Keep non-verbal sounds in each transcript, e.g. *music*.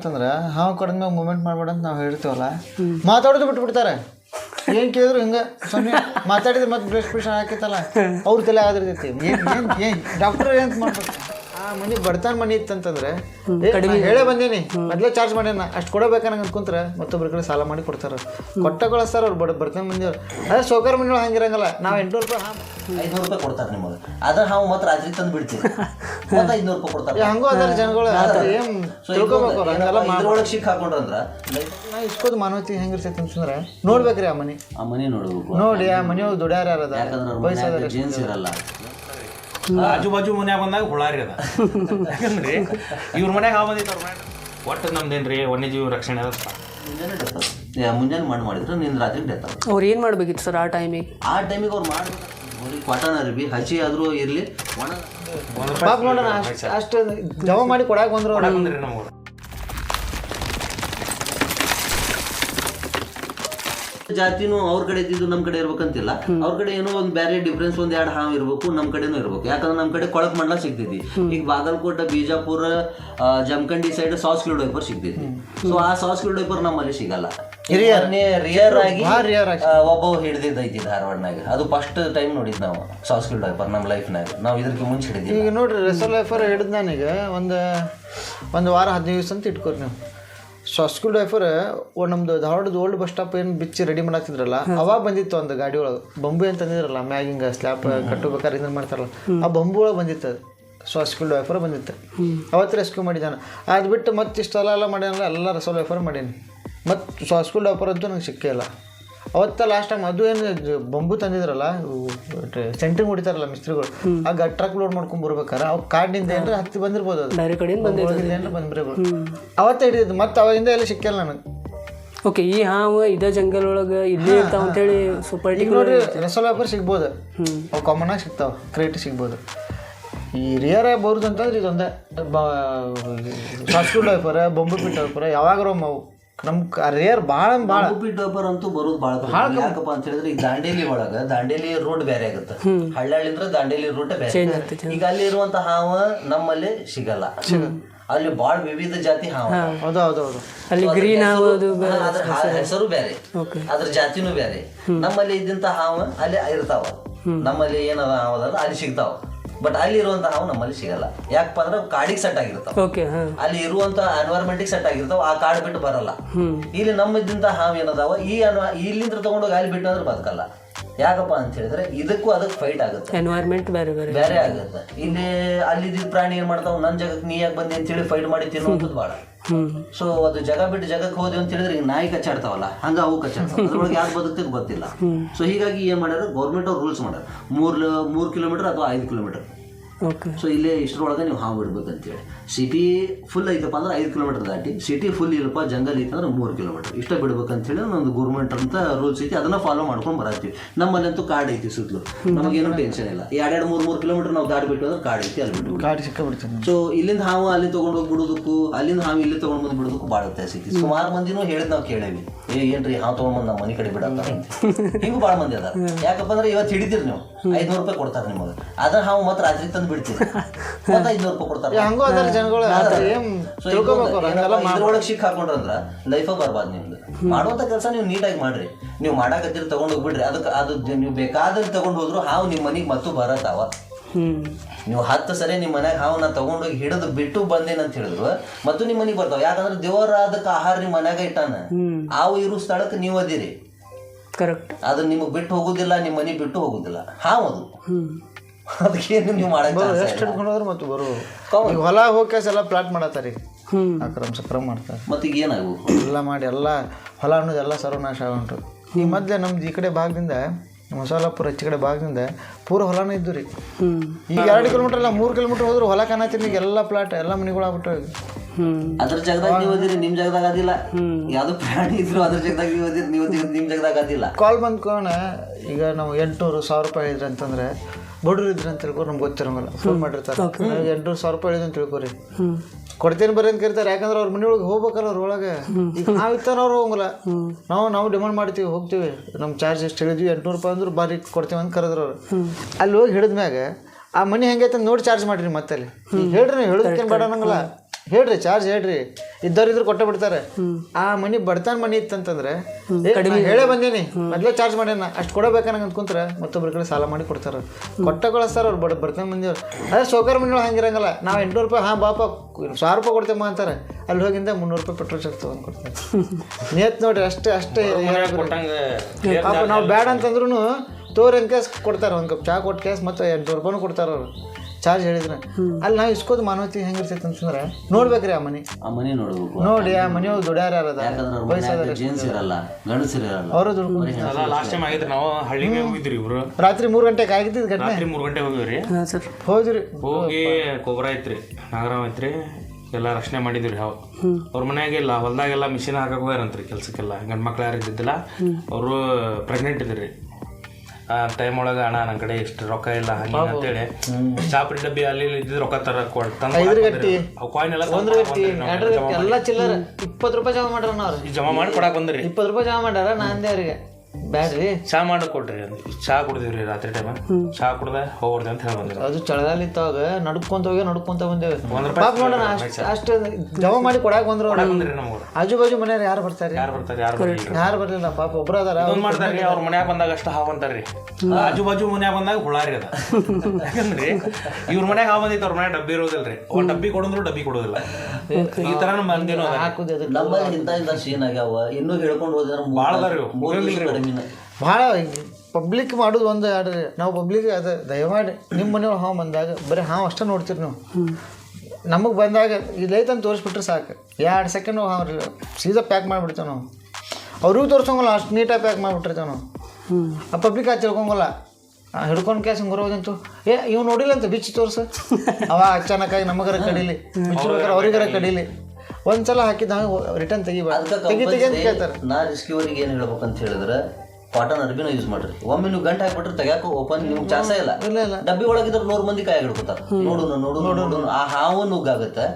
ಅಂತಂದ್ರೆ ಹಾವು ಕಡಿಮೆ ಮೂಮೆಂಟ್ ಮಾಡ್ಬೇಡ ಅಂತ ನಾವು ಹೇಳ್ತೀವಲ್ಲ ಮಾತಾಡೋದು ಬಿಟ್ಬಿಡ್ತಾರೆ. ಏನ್ ಕೇಳಿದ್ರು ಹಿಂಗ ಸೊನ್ನೆ ಮಾತಾಡಿದ್ರೆ ಮತ್ತೆ ಬ್ಲಡ್ ಪ್ರೆಷರ್ ಹಾಕಿತ್ತಲ್ಲ ಅವ್ರ ತಲೆ ಆಗಿರ್ತೈತಿ ಏನ್ ಏನ್ ಏನ್ ಡಾಕ್ಟರ್ ಏನ್ ಮಾಡ್ಬೇಕು ಆ ಮನಿ ಬಡತನ ಮನಿ ಇತ್ತಂತಂದ್ರೆ ಹೇಳೇ ಬಂದೀನಿ ಮೊದ್ಲೇ ಚಾರ್ಜ್ ಮಾಡ್ಯಾನ ಅಷ್ಟು ಅಂತ ಕುಂತ್ರ ಮತ್ತೊಬ್ರ ಕಡೆ ಸಾಲ ಮಾಡಿ ಕೊಡ್ತಾರ. ಕೊಟ್ಟ ಸರ್ ಅವ್ರು ಬಡ ಬಡತನ ಮಂದಿ ಅದೇ ಸೌಕರ್ ಒಳಗೆ ಹಂಗಿರಂಗಲ್ಲ ನಾವು ಎಂಟ್ನೂರು ರೂಪಾಯಿ ಹಾ. ಐದ್ನೂರು ರೂಪಾಯಿ ಕೊಡ್ತಾರೆ ನಿಮಗೆ. ಅದ್ರ ನಾವು ಮತ್ತೆ ರಾತ್ರಿ ತಂದು ಬಿಡ್ತೀವಿ *laughs* ಮತ್ತೆ ಐದ್ನೂರು ರೂಪಾಯಿ ಕೊಡ್ತಾರೆ. ಹಂಗೋ ಅದಾರ ಜನಗಳು ಏನು ತಿಳ್ಕೊಬೇಕು ಹಂಗೆಲ್ಲ ಇದ್ರೊಳಗೆ ಶಿಕ್ ಹಾಕೊಂಡ್ರಂದ್ರ? ನಾ ಇಸ್ಕೋದು ಮಾನವತಿ ಹೆಂಗಿರ್ತೈತೆ ಅಂತಂದ್ರೆ ನೋಡ್ಬೇಕ್ರಿ ಆ ಮನಿ. ಆ ಮನಿ ನೋಡ್ಬೇಕು. ನೋಡಿ ಆ ಮನೆಯೊಳಗೆ ದುಡ್ಯಾರ ಯಾರದ ಯಾಕಂದ್ರೆ ಜೀನ್ಸ್ ಇರಲ್ಲ. ಆಜು ಬಾಜು ಮನ್ಯಾಗ ಬಂದಾಗ ಹುಳಾರಿ ಅದ. ಯಾಕಂದ್ರಿ ಇವ್ರ ಮನ್ಯಾಗ ಹಾವು ಬಂದಿತ್ತು ಅವ್ರ ಮನ್ಯಾಗ. ಒಟ್ಟು ನಮ್ದೇನ್ರಿ ವನ್ಯಜೀವಿ ರಕ್ಷಣೆ ಅದ. ಮುಂಜಾನೆ ಡೆತ್ ಮುಂಜಾನೆ ಮಾಡಿ ಮಾಡಿದ್ರೆ ನಿನ್ನ ರಾತ್ರಿ ಡೆತ್ ಅವ್ರು ಏನು ಮಾಡ್ಬೇಕಿತ್ತು ಸರ್ ಆ ಟೈಮಿಗೆ? ಆ ಟೈಮಿಗೆ ಅವ್ರು ಮಾಡ್ಬೇಕು. ಅವ್ರಿಗೆ ಕ್ವಾಟನ್ ಅರ್ಬಿ ಹಸಿ ಆದ್ರೂ ಇರಲಿ. ಒಣ ಅಷ್ಟು ಜವ ಮಾಡಿ ಕೊಡಾಕ್ ಬಂದ್ರು ಅವ್ರು. ಬಂದ್ರಿ ನಮ್ಗೆ ಜಾತಿನೂ ಅವ್ರ ಕಡೆ ಇದ್ದಿದ್ದು ನಮ್ಮ ಕಡೆ ಇರ್ಬೇಕಂತಿಲ್ಲ. ಅವ್ರ ಕಡೆ ಏನೋ ಒಂದು ಬೇರೆ ಡಿಫ್ರೆನ್ಸ್ ಒಂದ್ ಎರಡು ಹಾವು ಇರ್ಬೇಕು ನಮ್ಮ ಕಡೆನೂ ಇರ್ಬೇಕು. ಯಾಕಂದ್ರೆ ನಮ್ಮ ಕಡೆ ಕೊಳಕ್ ಮಂಡಲ ಸಿಗ್ತೈತಿ. ಈಗ ಬಾಗಲಕೋಟೆ ಬಿಜಾಪುರ ಜಮಖಂಡಿ ಸೈಡ್ ಸಾಸ್ ಕಿಲೋ ಡೈಪರ್ ಸಿಗ್ತೈತಿ. ಸೊ ಆ ಸಾಸ್ ಕಿಲೋ ಡೈಪರ್ ನಮ್ಮಲ್ಲಿ ಸಿಗಲ್ಲ. ರಿಯರ್ ಆಗಿ ಒಬ್ಬ ಹಿಡಿದಿದ್ದೈತಿ ಧಾರವಾಡನಾಗ. ಅದು ಫಸ್ಟ್ ಟೈಮ್ ನೋಡಿದ್ ನಾವು ಸಾಸ್ ಕಿಲೋ ಡೈಪರ್ ನಮ್ಮ ಲೈಫ್ನಾಗ ನಾವು ಇದಕ್ಕೆ ಮುಂಚೆ ಹಿಡಿದ್ವಿ ಈಗ ನೋಡ್ರಿ ರೆಸಲ್ ಲೈಫರ್ ಹಿಡಿದ್ ನಾನೀಗ ಒಂದು ಒಂದು ವಾರ ಹದಿನೈದು ದಿವಸ ಅಂತ ಇಟ್ಕೋರಿ ನೀವು. ಸ್ಕೂಲ್ ಡೈಫರ್ ನಮ್ದು ಧಾರವಾಡದ ಓಲ್ಡ್ ಬಸ್ ಸ್ಟಾಪ್ ಏನು ಬಿಚ್ಚಿ ರೆಡಿ ಮಾಡಾಕ್ತಿದ್ರಲ್ಲ ಅವಾಗ ಬಂದಿತ್ತು ಒಂದು ಗಾಡಿ ಒಳಗೆ. ಬಂಬು ಅಂತ ಅಂದಿದ್ರಲ್ಲ ಮ್ಯಾಗಿಂಗ ಸ್ಲ್ಯಾಪ್ ಕಟ್ಟಬೇಕಾದ್ರೆ ಇದನ್ನ ಮಾಡ್ತಾರಲ್ಲ ಆ ಬಂಬು ಒಳಗೆ ಬಂದಿತ್ತು ಅದು. ಸೊ ಸ್ಕೂಲ್ ಡೈಫರ್ ಬಂದಿತ್ತು. ಅವತ್ತು ರೆಸ್ಕ್ಯೂ ಮಾಡಿದ್ದಾನೆ. ಅದು ಬಿಟ್ಟು ಮತ್ತೆ ಇಷ್ಟೆಲ್ಲ ಎಲ್ಲ ಮಾಡ್ಯಾನಲ್ಲ ಎಲ್ಲ ರಸಲ್ ವೈಫರ್ ಮಾಡೀನಿ. ಮತ್ತು ಸ್ಕೂಲ್ ಡೈಫರ್ ಅಂತೂ ನಂಗೆ ಸಿಕ್ಕೇ ಇಲ್ಲ. ಅವತ್ತ ಲಾಸ್ಟ್ ಟೈಮ್ ಅದು ಏನು ಬೊಂಬು ತಂದಿದ್ರಲ್ಲ ಸೆಂಟ್ರಿಂಗ್ ಹೊಡಿತಾರಲ್ಲ ಮಿಸ್ತ್ರಿಗಳು ಆಗ ಟ್ರಕ್ ಲೋಡ್ ಮಾಡ್ಕೊಂಡ್ ಬರ್ಬೇಕಾರ ಅವ್ ಕಾಡಿನಿಂದ ಏನಾರ ಹತ್ತಿ ಬಂದಿರ್ಬೋದು ಅದು. ಕಡೆಯಿಂದ ಬಂದಿರ್ಬೋದು. ಅವತ್ತೇ ಹಿಡಿದಿದ್ದು ಮತ್ತೆ ಅವಾಗಿಂದ ಎಲ್ಲ ಸಿಕ್ಕಲ್ಲ ನನಗೆ. ಓಕೆ ಈ ಹಾವು ಇದ ಜಂಗಲ್ ಒಳಗೆ ಇಲ್ಲಿ ಇರ್ತಾವ ಅಂತೇಳಿ ಹೇಳಿ ಈಗ ನೋಡಿ ರೆಸಲ್ ಪೇಪರ್ ಸಿಗ್ಬೋದು. ಅವು ಕಾಮನ್ ಆಗಿ ಸಿಗ್ತಾವ ಕ್ರೇಟ್ ಸಿಗ್ಬೋದು. ಈ ರಿಯರ್ ಆಗಿ ಬರುದು ಅಂತಂದ್ರೆ ಇದೊಂದೇ ಸಾಸ್ಕೂಲ್ ಡೈಪರ್ ಬೊಂಬು ಪಿಟ್ ಡೈಪರ್ ಯಾವಾಗರೋ ಅವು ನಮ್ ಕರಿಯರ್ ಭಾಳ ಭಾಳ ಡಬ್ಬರ್ ಡೋಪರ್ ಅಂತೂ ಬರೋದು ಭಾಳ ಕಮ್ಮಿ. ಯಾಕಪ್ಪ ಅಂತ ಹೇಳಿದ್ರೆ ಈಗ ದಾಂಡೇಲಿ ಒಳಗ ದಾಂಡೇಲಿ ರೋಡ್ ಬೇರೆ ಆಗುತ್ತೆ. ಹಳ್ಳಹಳ್ಳಿಂದ್ರ ದಾಂಡೇಲಿ ರೂಟ್ ಬೇರೆ. ಈಗ ಅಲ್ಲಿ ಇರುವಂತ ಹಾವ ನಮ್ಮಲ್ಲಿ ಸಿಗಲ್ಲ. ಅಲ್ಲಿ ಬಾಳ ವಿವಿಧ ಜಾತಿ ಹಾವ. ಹೌದು ಹೌದು ಹೌದು. ಅಲ್ಲಿ ಗ್ರೀನ್ ಅದ್ರ ಹೆಸರು ಬೇರೆ. ಅದ್ರ ಜಾತಿನೂ ಬೇರೆ. ನಮ್ಮಲ್ಲಿ ಇದ್ದಂತ ಹಾವ ಅಲ್ಲಿ ಇರ್ತಾವ. ನಮ್ಮಲ್ಲಿ ಏನದ ಹಾವದಲ್ಲ ಅಲ್ಲಿ ಸಿಗ್ತಾವ. ಬಟ್ ಅಲ್ಲಿ ಇರುವಂತ ಹಾವು ನಮ್ಮಲ್ಲಿ ಸಿಗಲ್ಲ. ಯಾಕಪ್ಪ ಅಂದ್ರೆ ಕಾಡಿಗೆ ಸೆಟ್ ಆಗಿರ್ತಾವ. ಓಕೆ ಅಲ್ಲಿ ಇರುವಂತ ಎನ್ವೈರ್ಮೆಂಟಿಗೆ ಸೆಟ್ ಆಗಿರ್ತಾವ ಆ ಕಾಡ್ ಬಿಟ್ಟು ಬರಲ್ಲ. ಇಲ್ಲಿ ನಮ್ಮದಿಂದ ಹಾವು ಏನದಾವ ಈ ಅನ್ವ ಇಲ್ಲಿಂದ ತಗೊಂಡೋಗಿ ಅಲ್ಲಿ ಬಿಟ್ಟು ಅಂದ್ರೆ ಬದುಕಲ್ಲ. ಯಾಕಪ್ಪ ಅಂತ ಹೇಳಿದ್ರೆ ಇದಕ್ಕೂ ಅದಕ್ಕೆ ಫೈಟ್ ಆಗುತ್ತೆ. ಎನ್ವೈರ್ಮೆಂಟ್ ಬೇರೆ ಬೇರೆ. ಬೇರೆ ಆಗುತ್ತೆ. ಇಲ್ಲಿ ಅಲ್ಲಿದ್ದ ಪ್ರಾಣಿ ಏನ್ ಮಾಡ್ತಾವ? ನನ್ನ ಜಾಗಕ್ಕೆ ನೀ ಯಾಕೆ ಬಂದಿ ಅಂತೇಳಿ ಫೈಟ್ ಮಾಡಿ ತಿನ್ನುವಂಥದ್ದು ಭಾಳ ಹ್ಞೂ ಸೊ ಅದು ಜಗ ಬಿಟ್ಟು ಜಗಕ್ಕೆ ಹೋದ್ವಿ ಅಂತ ಹೇಳಿದ್ರೆ ಈಗ ನಾಯಿ ಕಚ್ಚಾಡ್ತಾವಲ್ಲ ಹಂಗ ಅವು ಕಚ್ಚಾಡ್ತಾವ. ಅದ್ರೊಳಗೆ ಯಾರು ಬದುಕ್ತಿದ್ ಗೊತ್ತಿಲ್ಲ. ಸೊ ಹೀಗಾಗಿ ಏನ್ ಮಾಡ್ಯಾರ? ಗೌರ್ಮೆಂಟ್ ಅವ್ರು ರೂಲ್ಸ್ ಮಾಡ್ಯಾರ. ಮೂರ್ ಮೂರ್ ಕಿಲೋಮೀಟರ್ ಅಥವಾ ಐದು ಕಿಲೋಮೀಟರ್ ಸೊ ಇಲ್ಲೇ ಇಷ್ಟರೊಳಗೆ ನೀವು ಹಾವು ಬಿಡ್ಬೇಕಂತೇಳಿ ಸಿಟಿ ಫುಲ್ ಐತಪ್ಪ ಅಂದ್ರೆ ಐದು ಕಿಲೋಮೀಟರ್ ದಾಟಿ ಸಿಟಿ ಫುಲ್ ಇಲ್ಲಪ್ಪ ಜಂಗಲ್ ಐತಂದ್ರೆ ಮೂರು ಕಿಲೋಮೀಟರ್ ಇಷ್ಟ ಬಿಡ್ಬೇಕಂತೇಳಿ ಒಂದು ಗೌರ್ಮೆಂಟ್ ಅಂತ ರೂಲ್ಸ್ ಐತಿ ಅದನ್ನ ಫಾಲೋ ಮಾಡ್ಕೊಂಡು ಬರತ್ತೀವಿ. ನಮ್ಮಲ್ಲಂತೂ ಕಾಡ್ ಐತಿ ಸುತ್ತಲೂ. ನಮಗೇನು ಟೆನ್ಷನ್ ಇಲ್ಲ. ಎರಡೆರಡು ಮೂರು ಮೂರು ಕಿಲೋಮೀಟರ್ ನಾವು ದಾಟಿ ಬಿಟ್ಟು ಅಂದ್ರೆ ಕಾಡ್ ಐತಿ ಅಲ್ಲಿ ಬಿಟ್ಟು ಸಿಕ್ಕ ಸಿಕ್ಕಾಬಿಡ್ತೀನಿ ಸೊ ಇಲ್ಲಿಂದ ಹಾವು ಅಲ್ಲಿ ತಗೊಂಡು ಹೋಗಿ ಬಿಡೋದಕ್ಕೂ ಅಲ್ಲಿಂದ ಹಾವು ಇಲ್ಲಿ ತಗೊಂಡ್ ಬಂದು ಬಿಡೋದಕ್ಕೂ ಭಾಳ ವ್ಯತ್ಯಾಸ ಐತಿ. ಸುಮಾರು ಮಂದಿನೂ ಹೇಳಿದ್ ನಾವು ಕೇಳೇವಿ. ಏ ಏನ್ರಿ ಹಾ ತೊಗೊಂಡ್ಬಂದು ನಮ್ಮ ಮನೆ ಕಡೆ ಬಿಡತ್ತ ಹಿಂಗೂ ಭಾಳ ಮಂದಿ ಅದ ಯಾಕಪ್ಪ ಅಂದ್ರೆ ಇವತ್ತು ಹಿಡಿತೀರಿ ನೀವು. ಐದ್ನೂರು ರೂಪಾಯಿ ಕೊಡ್ತಾರ ನಿಮಗೆ. ಅದ್ರ ಹಾವು ಮತ್ತೆ ರಾತ್ರಿ ತಂದು ಬಿಡ್ತೀರಿ. ಮತ್ತೆ ಐದ್ನೂರು ರೂಪಾಯಿ ಕೊಡ್ತಾರೆ. ಅದಾರ ಇದ್ರೊಳಗೆ ಶಿಕ್ ಹಾಕೊಂಡ್ರಂದ್ರ ಲೈಫ ಬರ್ಬಾರ್ದು ನಿಮ್ದು. ಮಾಡುವಂತ ಕೆಲಸ ನೀವು ನೀಟಾಗಿ ಮಾಡ್ರಿ. ನೀವು ಮಾಡಾಕತ್ತೀರಿ ತಗೊಂಡ್ ಹೋಗ್ಬಿಡ್ರಿ. ಅದಕ್ಕೆ ಅದು ನೀವು ಬೇಕಾದ್ರೆ ತಗೊಂಡ್ ಹೋದ್ರು ಹಾವು ನಿಮ್ಮ ಮನೆಗೆ ಮತ್ತೂ ಬರತ್ತಾವ ನೀವು ಹತ್ತು ಸರಿ ನಿಮ್ಮ ಮನ್ಯಾಗ ಹಾವನ್ನ ತಗೊಂಡೋಗಿ ಹಿಡಿದು ಬಿಟ್ಟು ಬಂದೇನ ಅಂತ ಹೇಳಿದ್ರು. ಮತ್ತು ನಿಮ್ಮ ಮನೆಗೆ ಬರ್ತಾವ. ಯಾಕಂದ್ರೆ ದೇವರ ಅದಕ್ಕೆ ಆಹಾರ ನಿಮ್ಮ ಮನ್ಯಾಗ ಇಟ್ಟಾನ. ಹಾವು ಇರೋ ಸ್ಥಳಕ್ಕೆ ನೀವು ಅದಿರಿ. ಕರೆಕ್ಟ್ ಅದು ನಿಮಗೆ ಬಿಟ್ಟು ಹೋಗುದಿಲ್ಲ ನಿಮ್ಮ ಮನೆ ಬಿಟ್ಟು ಹೋಗುದಿಲ್ಲ. ಹಾವು ಅದು. ಅದಕ್ಕೆ ಅದಕ್ಕೇನು ನೀವು ಮಾಡಕ್ಕೆ ಎಷ್ಟು ಇಲ್ಲ. ಹಿಡ್ಕೊಂಡು ಹೋದ್ರೆ ಮತ್ತೆ ಬರು. ಈಗ ಹೊಲ ಹೋಗಿ ಎಲ್ಲ ಪ್ಲಾಟ್ ಮಾಡತ್ತಾರಿ. ಅಕ್ರಮ್ ಸಕ್ರಮ್ ಮಾಡ್ತಾರೆ. ಮತ್ತೆ ಈಗ ಏನಾಗಬೇಕು? ಎಲ್ಲ ಮಾಡಿ ಎಲ್ಲ ಹೊಲ ಅನ್ನೋದು ಎಲ್ಲ ಸರ್ವನಾಶ ಉಂಟು ಈ ಮೊದಲೇ ನಮ್ದು ಈ ಕಡೆ ಭಾಗದಿಂದ ಮಸಾಲಾಪುರ ಹೆಚ್ಚು ಕಡೆ ಭಾಗದಿಂದ ಪೂರ ಹೊಲನೇ ಇದ್ದು ರೀ. ಈಗ ಎರಡು ಕಿಲೋಮೀಟರ್ ಅಲ್ಲ ಮೂರು ಕಿಲೋಮೀಟರ್ ಹೋದ್ರೆ ಹೊಲ ಕಾಣತ್ತೀನಿ ಈಗ ಎಲ್ಲ ಪ್ಲಾಟ್ ಎಲ್ಲ ಮನೆಗಳು ಆಗ್ಬಿಟ್ಟು ಹ್ಞೂ ಅದ್ರ ಜಾಗದಾಗ ನೀವು ಓದಿರಿ ನಿಮ್ಮ ಜಾಗದಾಗ ಅದಿಲ್ಲ. ಯಾವುದು ಪ್ರಾಣಿ ಇದ್ರು ಅದ್ರ ಜಾಗದಾಗ ನೀವು ಓದಿರಿ ನೀವು ನಿಮ್ಮ ನಿಮ್ ಜಾಗದಾಗ ಅದಿಲ್ಲ. ಕಾಲ್ ಬಂದ್ಕೋಣ ಈಗ ನಾವು ಎಂಟುನೂರು ಸಾವಿರ ರೂಪಾಯಿ ಇದ್ರೆ ಅಂತಂದ್ರೆ ಬಡ್ರು ಇದ್ರಿ ಅಂತ ತಿಳ್ಕೊ ನಮ್ಗೆ ಗೊತ್ತಿರಂಗಲ್ಲ. ಫೋನ್ ಮಾಡಿರ್ತಾರೆ. ನನಗೆ ಎಂಟುನೂರು ಸಾವಿರ ರೂಪಾಯಿ ಹೇಳಿದ್ರು ಅಂತ ತಿಳ್ಕೊರಿ. ಕೊಡ್ತೇನೆ ಬರೀ ಬರ್ರಿ ಅಂತ ಕೇಳ್ತಾರೆ. ಯಾಕಂದ್ರೆ ಅವ್ರ ಮನೆ ಒಳಗೆ ಹೋಗ್ಬೇಕಲ್ಲ ಅವ್ರ ಒಳಗೆ. ಈಗ ನಾವು ಇತ್ತಾನ ಅವ್ರು ಹೋಗಂಗಿಲ್ಲ. ನಾವು ನಾವು ಡಿಮಾಂಡ್ ಮಾಡ್ತೀವಿ ಹೋಗ್ತೀವಿ. ನಮ್ಮ ಚಾರ್ಜ್ ಎಷ್ಟು ಹೇಳಿದ್ವಿ? ಎಂಟುನೂರು ರೂಪಾಯಿ ಅಂದ್ರೆ ಬಾರಿ ಕೊಡ್ತೀವಿ ಅಂತ ಕರೆದ್ರು ಅವ್ರು. ಅಲ್ಲಿ ಹೋಗಿ ಹಿಡಿದ್ಮ್ಯಾಗ ಆ ಮನಿ ಹೆಂಗೈತೆ ನೋಡಿ ಚಾರ್ಜ್ ಮಾಡಿರಿ ಮತ್ತೆ ಅಲ್ಲಿ ಹೇಳ್ರಿ ನೀವು ಹೇಳೋದಕ್ಕೇನು ಬೇಡ ಅನ್ನಂಗಿಲ್ಲ. ಹೇಳ್ರಿ ಚಾರ್ಜ್ ಹೇಳ್ರಿ. ಇದ್ದವ್ರು ಇದ್ರು ಕೊಟ್ಟೆ ಬಿಡ್ತಾರೆ. ಆ ಮನಿ ಬಡತನ ಮನಿ ಇತ್ತಂತಂದ್ರೆ ಹೇಳೇ ಬಂದೇನಿ ಮೊದ್ಲೇ ಚಾರ್ಜ್ ಮಾಡ್ಯಾನ. ಅಷ್ಟು ಕೊಡಬೇಕ ನಂಗೆ ಕುಂತ್ರ ಮತ್ತೊಬ್ರ ಕಡೆ ಸಾಲ ಮಾಡಿ ಕೊಡ್ತಾರ. ಕೊಟ್ಟ ಕಳಿಸ್ತಾರ ಅವ್ರು ಬಡ ಬಡತನ ಮಂದಿಯವ್ರು ಅದೇ ಸೌಕರ್ ಮನಿಗಳು ಹಂಗಿರಂಗಲ್ಲ ನಾವು ಎಂಟ್ನೂರು ರೂಪಾಯಿ ಹಾಂ ಬಾಪ ಸಾವಿರ ರೂಪಾಯಿ ಕೊಡ್ತೇಮ್ಮ ಅಂತಾರೆ. ಅಲ್ಲಿ ಹೋಗಿಂದ ಮುನ್ನೂರು ರೂಪಾಯಿ ಪೆಟ್ರೋಲ್ ಚಾರ್ಜ್ ತೊಗೊಂಡು ಕೊಡ್ತಾರೆ ನೇತ್ ನೋಡ್ರಿ ಅಷ್ಟೇ ಅಷ್ಟೇ ನಾವು ಬ್ಯಾಡ ಅಂತಂದ್ರೂ ತೋರ್ ಹೆಂಗ್ ಕೇಸ್ ಕೊಡ್ತಾರೆ ಒಂದು ಕಪ್ ಚಾ ಕೊಟ್ಟು ಕೇಸ್ ಮತ್ತೆ ಎಂಟ್ನೂರು ರೂಪಾಯಿನೂ ಕೊಡ್ತಾರೆ ಅವರು. ಚಾರ್ಜ್ ಹೇಳಿದ್ರೆ. ಅಲ್ಲಿ ನಾವು ಇಸ್ಕೋದು ಮಾನವತಿ ಹೆಂಗಿರ್ತೈತೆ ಅಂತಂದ್ರೆ ನೋಡ್ಬೇಕ್ರಿ ಆ ಮನೆ. ಆ ಮನೆ ನೋಡ್ಬೇಕು. ನೋಡಿ ಆ ಮನೆಯೊಳಗೆ ದುಡ್ಯಾರ ಯಾರದ ಯಾಕಂದ್ರೆ ಅವ್ರ ಮನ್ಯಾಗ ಜೇನ್ಸ್ ಇರಲ್ಲ ಗಂಡಸರು ಇರಲ್ಲ. ಅವರು ದುಡ್ಡು ಲಾಸ್ಟ್ ಟೈಮ್ ಆಗಿದ್ರೆ ನಾವು ಹಳ್ಳಿಗೆ ಹೋಗಿದ್ರಿ ಇಬ್ರು ರಾತ್ರಿ ಮೂರು ಗಂಟೆಗೆ ಆಗಿದ್ದು ಘಟನೆ? ರಾತ್ರಿ ಮೂರು ಗಂಟೆ ಹೋಗಿವ್ರಿ. ಹಾಂ ಸರ್. ಹೋದ್ರಿ. ಹೋಗಿ ಕೊಬ್ಬರ ಐತ್ರಿ ನಾಗರಾವ್ ಐತ್ರಿ ಎಲ್ಲ ರಕ್ಷಣೆ ಮಾಡಿದ್ರಿ ಹಾವು ಅವ್ರ ಮನ್ಯಾಗೆಲ್ಲ ಹೊಲ್ದಾಗೆಲ್ಲ ಮಿಷಿನ್ ಹಾಕಕ್ ಹೋಗ್ಯಾರಂತ್ರಿ ಕೆಲ್ಸಕ್ಕೆಲ್ಲ. ಗಂಡ್ ಮಕ್ಳು ಯಾರು ಇದ್ದಿದ್ದಿಲ್ಲ ಅವರು ಪ್ರೆಗ್ನೆಂಟ್ ಇದ್ರಿ. ಆ ಟೈಮ್ ಒಳಗ ಅಣ್ಣ ನನ್ನ ಕಡೆ ಇಷ್ಟು ರೊಕ್ಕ ಇಲ್ಲ ಹಂಗೆ ಅಂತೇಳಿ. ಚಾಪಡಿ ಡಬ್ಬಿ ಅಲ್ಲಿ ಇಲ್ಲಿ ಇದ್ದಿದ್ದು ರೊಕ್ಕ ತರ ಕೊಡ್ತಾನೆ ಕಾಯಿನ್ ಎಲ್ಲ ಒಂದ್ರ ಗಟ್ಟಿ? ಎರಡರ ಗಟ್ಟಿ? ಎಲ್ಲ ಚಿಲ್ಲರ. ಇಪ್ಪತ್ತು ರೂಪಾಯಿ ಜಮಾ ಮಾಡ್ರ ಅವ್ರು. ಜಮಾ ಮಾಡಿ ಕೊಡಾಕ್ ಬಂದ್ರಿ. ಇಪ್ಪತ್ತು ರೂಪಾಯಿ ಜಮಾ ಮಾಡ್ಯಾರ ನಾ ಅಂದೆ ಅವ್ರಿಗೆ. ಬ್ಯಾಡ್ರಿ. ಚಾ ಮಾಡಿ ಕೊಡ್ರಿ ಅಂದ್ ಚಾ ಕುಡ್ದಿವ್ರಿ ರಾತ್ರಿ ಟೈಮ್ ಚಾ ಕುಡ್ದೆ ಹೋಗ್ರಿ ಅಂತ ಹೇಳಿ ಬಂದ್ರಿ ಅದು ಚಳದಲ್ಲಿ ಇತ್ತಾಗ ನಡ್ಕೊಂತ ಹೋಗಿ ನಡ್ಕೊಂತ ಬಂದೇವೆ. ಒಂದ್ ಪಾಪ ನೋಡೋಣ ಅಷ್ಟು ಅಷ್ಟು ಮಾಡಿ ಕೊಡಾಕ ಬಂದ್ರು ಅವ್ರು. ಬಂದ್ರಿ ನಮ್ಗೆ ಆಜು ಬಾಜು ಮನೆಯವ್ರು ಯಾರು ಬರ್ತಾರೆ? ಯಾರು ಬರ್ತಾರೆ ಯಾರು ಬರ್ಲಿಲ್ಲ. ಯಾರು ಬರ್ಲಿಲ್ಲ ಪಾಪ ಒಬ್ರು ಅದಾರ. ಇದೊಂದ್ ಮಾಡ್ತಾರ್ರಿ ಅವ್ರ ಮನ್ಯಾಗ ಬಂದಾಗ ಅಷ್ಟ ಹಾವು ಅಂತಾರ್ರಿ ಆಜು ಬಾಜು ಮನ್ಯಾಗ ಬಂದಾಗ ಹುಳಾರಿ ಅದ. ಯಾಕಂದ್ರೆ ಇವ್ರ ಮನ್ಯಾಗ ಹಾವು ಬಂದಿತ್ತು ಅವ್ರ ಮನ್ಯಾಗ ಡಬ್ಬಿ ಇರೋದಿಲ್ರಿ ಒಂದ್ ಡಬ್ಬಿ ಕೊಡಂದ್ರು ಡಬ್ಬಿ ಕೊಡೋದಿಲ್ಲ. ಈ ತರ ನಮ್ಮ ಮಂದಿನೂ ಹಾಕುದು ಇಂತ ನಮ್ಮಲ್ಲಿ ಇಂಥ ಇಂಥ ಸೀನ್ ಆಗ್ಯಾವ. ಇನ್ನೂ ಹೇಳ್ಕೊಂಡು ಹೋದ್ರೆ ಭಾಳ ಅದಾರಿ ಭಾಳ ಪಬ್ಲಿಕ್ ಮಾಡೋದು ಒಂದು ಆಡ್ರಿ ನಾವು ಪಬ್ಲಿಕ್ ಅದು ದಯಮಾಡಿ ನಿಮ್ಮ ಮನೆಯೊಳಗೆ ಹಾವು ಬಂದಾಗ ಬರೀ ಹಾವು ಅಷ್ಟೇ ನೋಡ್ತೀರಿ ನಾವು. ನಮಗೆ ಬಂದಾಗ ಇಲ್ಲೈತಂತ ತೋರಿಸ್ಬಿಟ್ರೆ ಸಾಕು. ಎರಡು ಸೆಕೆಂಡ್ ಹಾವು ಸೀದಾ ಪ್ಯಾಕ್ ಮಾಡಿಬಿಡ್ತೇವೆ ನಾವು. ಅವ್ರಿಗೂ ತೋರ್ಸೋಂಗಲ್ಲ ಅಷ್ಟು ನೀಟಾಗಿ ಪ್ಯಾಕ್ ಮಾಡಿಬಿಟ್ಟಿರ್ತೇವೆ ನಾವು. ಆ ಪಬ್ಲಿಕ್ ಅದು ತಿಳ್ಕೊಂಗಲ್ಲ ಹಿಡ್ಕೊಂಡು ಕ್ಯಾಸ್ ಹಿಂಗೆ ಹೊರೋದಂತು ಏ, ಇವ್ ನೋಡಿಲ್ಲ ಅಂತ ಬಿಚ್ಚಿ ತೋರ್ಸು. ಅವ ಅಚಾನಕ್ಕಾಗಿ ನಮಗರ ಕಡೀಲಿ ಬಿಚ್ಚಬೇಕಾರೆ ಅವ್ರಿಗಾರ ಕಡೀಲಿ. ಒಂದ್ಸಲ ಹಾಕಿದ ರಿಟರ್ನ್ ತೆಗಿಬಾರ್ದು ತೆಗಿ ತೆಗಿ ಅಂತ ಕೇಳ್ತಾರೆ. ನಾ ರಿಸ್ಕಿವರಿಗೆ ಏನು ಹೇಳ್ಬೇಕಂತ ಹೇಳಿದ್ರೆ ಕಾಟನ್ ಅರ್ಬಿನ ಯೂಸ್ ಮಾಡ್ರಿ. ಒಮ್ಮೆ ನೀವು ಗಂಟೆ ಹಾಕ್ಬಿಟ್ರೆ ತೆಗ್ಯಾಕ ಓಪನ್ ನಿಮ್ಗೆ ಚಾನ್ಸೇ ಇಲ್ಲ. ಡಬ್ಬಿ ಒಳಗಿದ್ರೆ ನೂರು ಮಂದಿ ಕಾಯಿ ಹಿಡ್ಕೊತಾರ. ನೋಡು ನೋಡು ನೋಡು ಆ ಹಾವು ನುಗ್ಗಾಗತ್ತೆ.